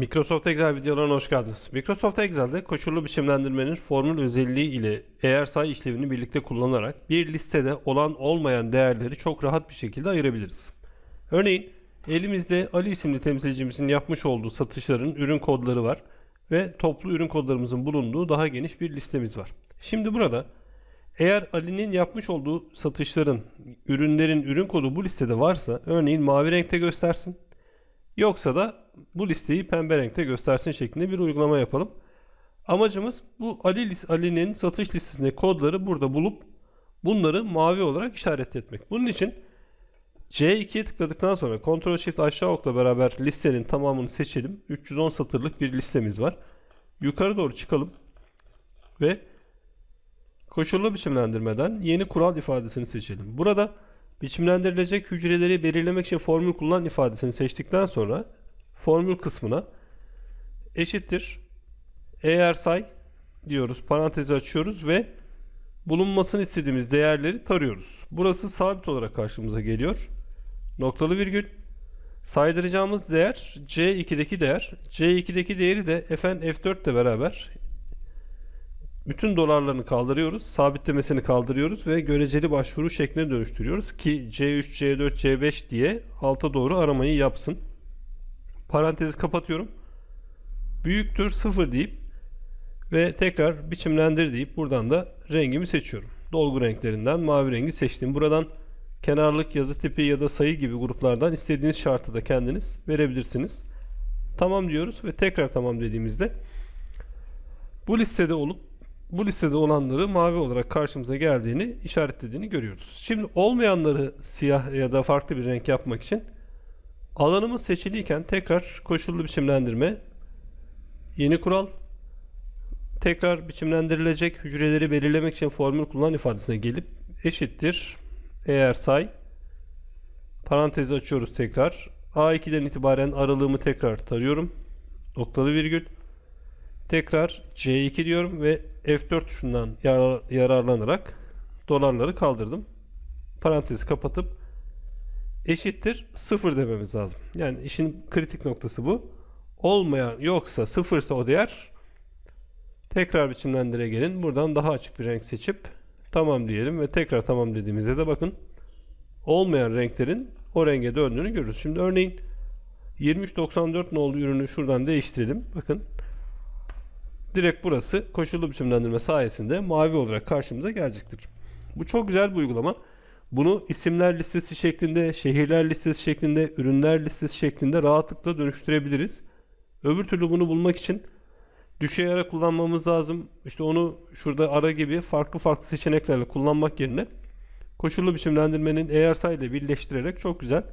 Microsoft Excel videolarına hoş geldiniz. Microsoft Excel'de koşullu biçimlendirmenin formül özelliği ile eğer say işlevini birlikte kullanarak bir listede olan olmayan değerleri çok rahat bir şekilde ayırabiliriz. Örneğin elimizde Ali isimli temsilcimizin yapmış olduğu satışların ürün kodları var ve toplu ürün kodlarımızın bulunduğu daha geniş bir listemiz var. Şimdi burada eğer Ali'nin yapmış olduğu satışların, ürünlerin ürün kodu bu listede varsa örneğin mavi renkte göstersin. Yoksa da bu listeyi pembe renkte göstersin şeklinde bir uygulama yapalım. Amacımız bu Ali Ali'nin satış listesindeki kodları burada bulup bunları mavi olarak işaret etmek. Bunun için C2'ye tıkladıktan sonra Ctrl Shift aşağı okla beraber listenin tamamını seçelim. 310 satırlık bir listemiz var. Yukarı doğru çıkalım ve koşullu biçimlendirmeden yeni kural ifadesini seçelim. Burada biçimlendirilecek hücreleri belirlemek için formül kullan ifadesini seçtikten sonra formül kısmına eşittir eğer say diyoruz parantezi açıyoruz ve bulunmasını istediğimiz değerleri tarıyoruz. Burası sabit olarak karşımıza geliyor. Noktalı virgül saydıracağımız değer C2'deki değer. C2'deki değeri de fn F4 ile beraber bütün dolarlarını kaldırıyoruz. Sabitlemesini kaldırıyoruz ve göreceli başvuru şekline dönüştürüyoruz ki C3, C4, C5 diye alta doğru aramayı yapsın. Parantezi kapatıyorum. Büyüktür 0 deyip ve tekrar biçimlendir deyip buradan da rengimi seçiyorum. Dolgu renklerinden mavi rengi seçtim. Buradan kenarlık, yazı tipi ya da sayı gibi gruplardan istediğiniz şartı da kendiniz verebilirsiniz. Tamam diyoruz ve tekrar tamam dediğimizde bu listede olup bu listede olanları mavi olarak karşımıza geldiğini işaretlediğini görüyoruz. Şimdi olmayanları siyah ya da farklı bir renk yapmak için alanımız seçiliyken tekrar koşullu biçimlendirme yeni kural tekrar biçimlendirilecek hücreleri belirlemek için formül kullan ifadesine gelip eşittir. Eğer say parantezi açıyoruz tekrar. A2'den itibaren aralığımı tekrar tarıyorum. Noktalı virgül. Tekrar C2 diyorum ve F4 tuşundan yarar- yararlanarak dolarları kaldırdım. Parantezi kapatıp eşittir 0 dememiz lazım. Yani işin kritik noktası bu. Olmayan yoksa sıfırsa o değer tekrar biçimlendire gelin. Buradan daha açık bir renk seçip tamam diyelim ve tekrar tamam dediğimizde de bakın olmayan renklerin o renge döndüğünü görürüz. Şimdi örneğin 2394 nolu ürünü şuradan değiştirelim. Bakın direkt burası koşullu biçimlendirme sayesinde mavi olarak karşımıza gelecektir. Bu çok güzel bir uygulama. Bunu isimler listesi şeklinde, şehirler listesi şeklinde, ürünler listesi şeklinde rahatlıkla dönüştürebiliriz. Öbür türlü bunu bulmak için düşey ara kullanmamız lazım. İşte onu şurada ara gibi farklı farklı seçeneklerle kullanmak yerine koşullu biçimlendirmenin eğer say ile birleştirerek çok güzel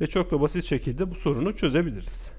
ve çok da basit şekilde bu sorunu çözebiliriz.